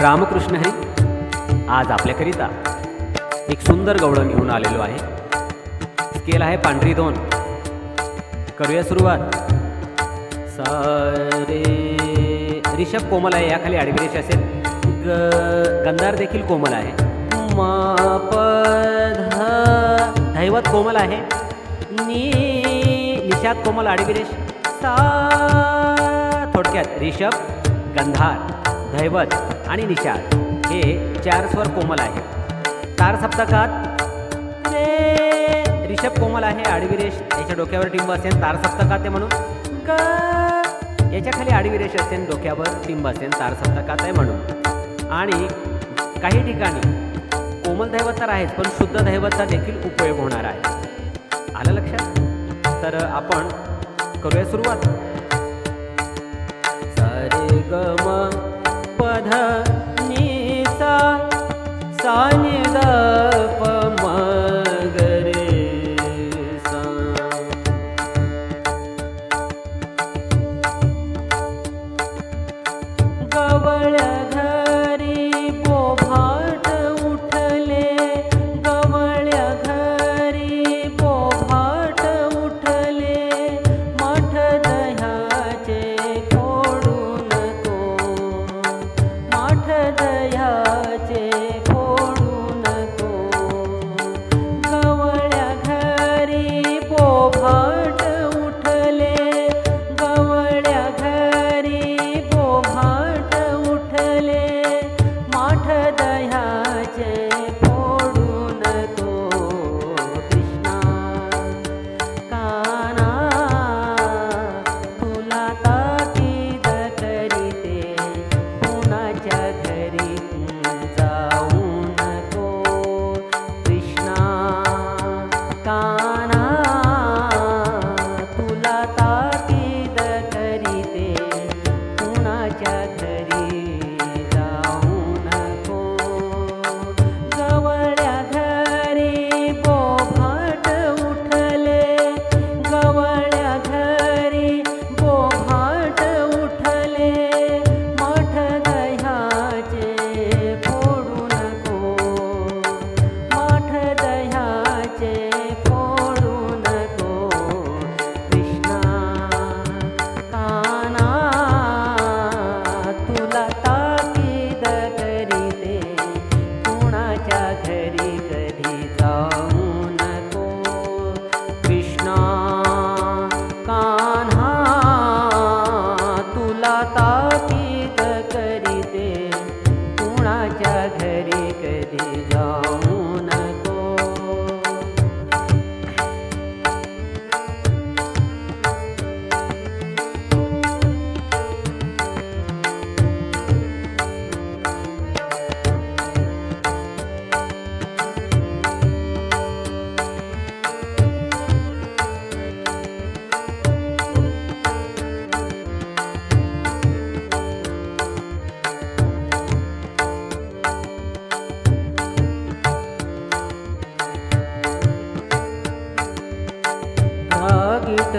रामकृष्ण हरी आज आपल्याकरिता एक सुंदर गवळण घेऊन आलेलो आहे. स्केल आहे पांढरी दोन. करूया सुरुवात. सारे रिषभ कोमल आहे याखाली आडविरेष असेल. ग गंधार देखील कोमल आहे. मा ध धैवत कोमल आहे. नी निषाद कोमल आडविरेष सा थोडक्यात रिषभ गंधार. धैवत आणि निषाद हे चार स्वर कोमल आहेत. तार सप्तकात ऋषभ रिषभ कोमल आहे आडविरेष याच्या डोक्यावर टिंब असेल तार सप्तकात म्हणून. ग याच्या खाली आडविरेष असेल डोक्यावर टिंब असेल तार सप्तकात आहे म्हणून. आणि काही ठिकाणी कोमल दैवत तर आहेच पण शुद्ध दैवतचा देखील उपयोग होणार आहे. आलं लक्षात? तर आपण करूया सुरुवात. सारे ग म पध नि सा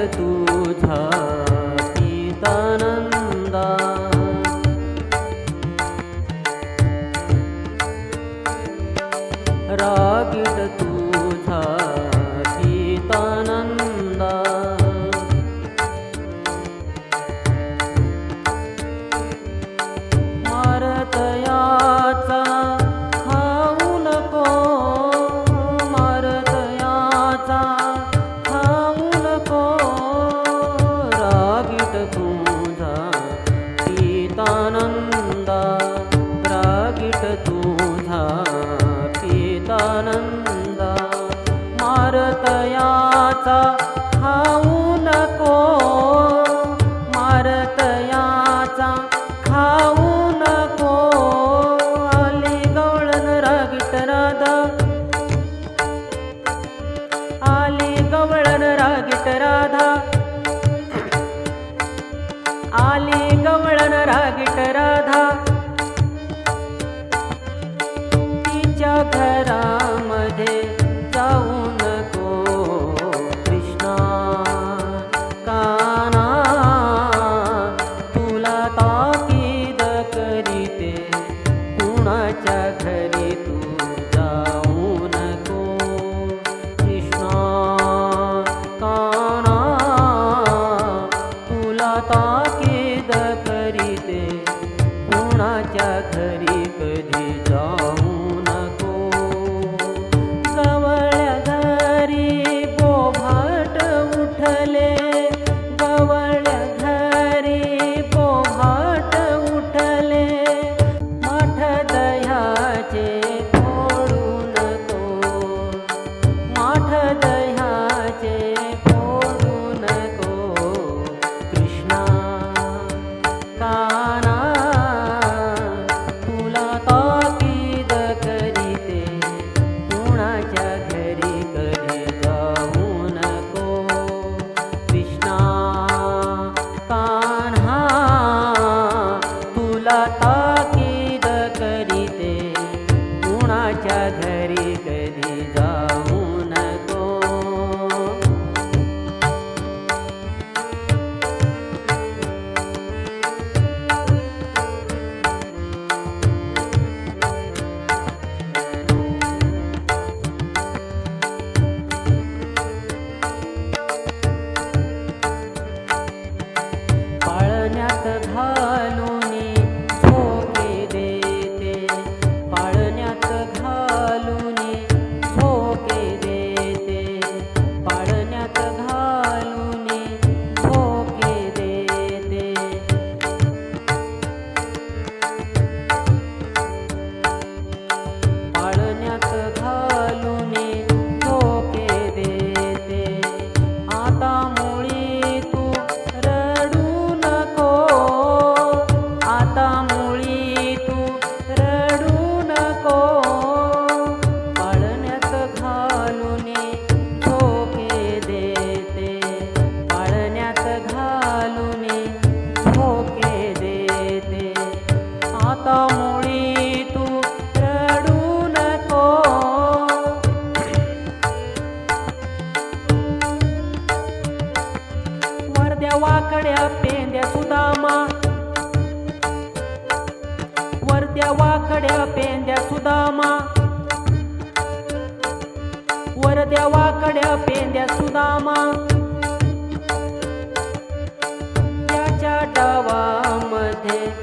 do पितानंदा रागीट तुझा पितानंदा मारतयाचा ta त्या वाकड्या पेंड्या सुदामा. वरत्या वाकड्या पेंड्या सुदामा. वरत्या वाकड्या पेंड्या सुदामा. त्याच्या डावामध्ये